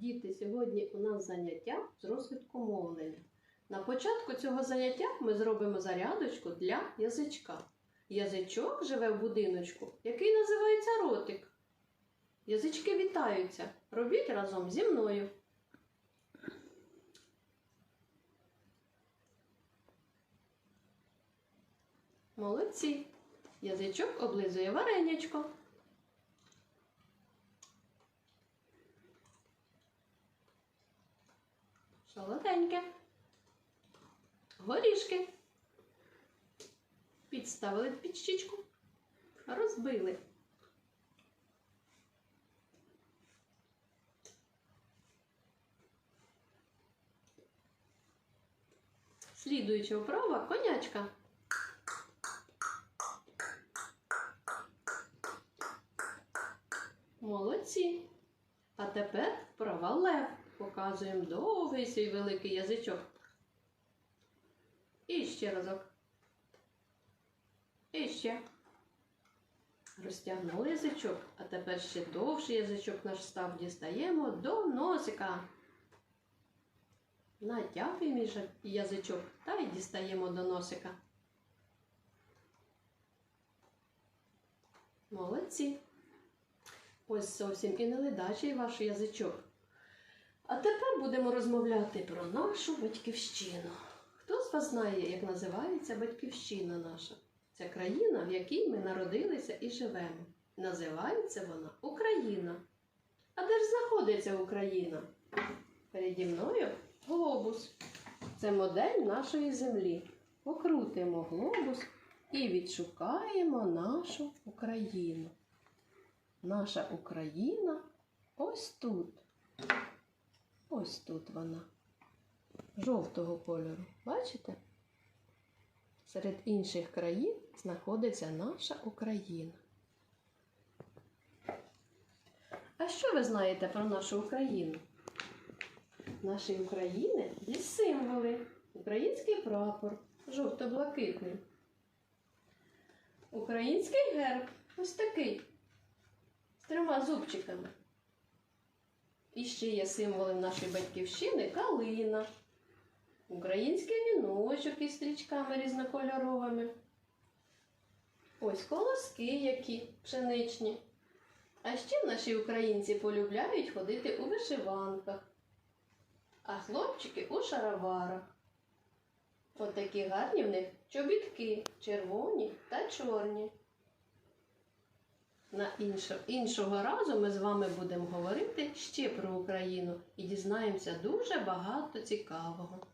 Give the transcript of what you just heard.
Діти, сьогодні у нас заняття з розвитку мовлення. На початку цього заняття ми зробимо зарядочку для язичка. Язичок живе в будиночку, який називається ротик. Язички вітаються. Робіть разом зі мною. Молодці. Язичок облизує варенячко. Солоденьке. Горішки. Підставили під щічку. Розбили. Слідуюча вправа конячка. Молодці. А тепер вправа лев. Показуємо довгий свій великий язичок. І ще разок. І ще. Розтягнули язичок, а тепер ще довший язичок наш став. Дістаємо до носика. Натягуємо язичок та й дістаємо до носика. Молодці. Ось зовсім і не ледачий ваш язичок. А тепер будемо розмовляти про нашу батьківщину. Хто з вас знає, як називається батьківщина наша? Це країна, в якій ми народилися і живемо. Називається вона Україна. А де ж знаходиться Україна? Переді мною глобус. Це модель нашої землі. Покрутимо глобус і відшукаємо нашу Україну. Наша Україна ось тут. Ось тут вона. Жовтого кольору. Бачите? Серед інших країн знаходиться наша Україна. А що ви знаєте про нашу Україну? В України є символи. Український прапор, жовто-блакитний. Український герб ось такий. З трьома зубчиками. І ще є символом нашої батьківщини калина, український віночок із стрічками різнокольоровими. Ось колоски які пшеничні. А ще наші українці полюбляють ходити у вишиванках, а хлопчики у шароварах. От такі гарні в них чобітки червоні та чорні. На іншо, іншого разу ми з вами будемо говорити ще про Україну і дізнаємося дуже багато цікавого.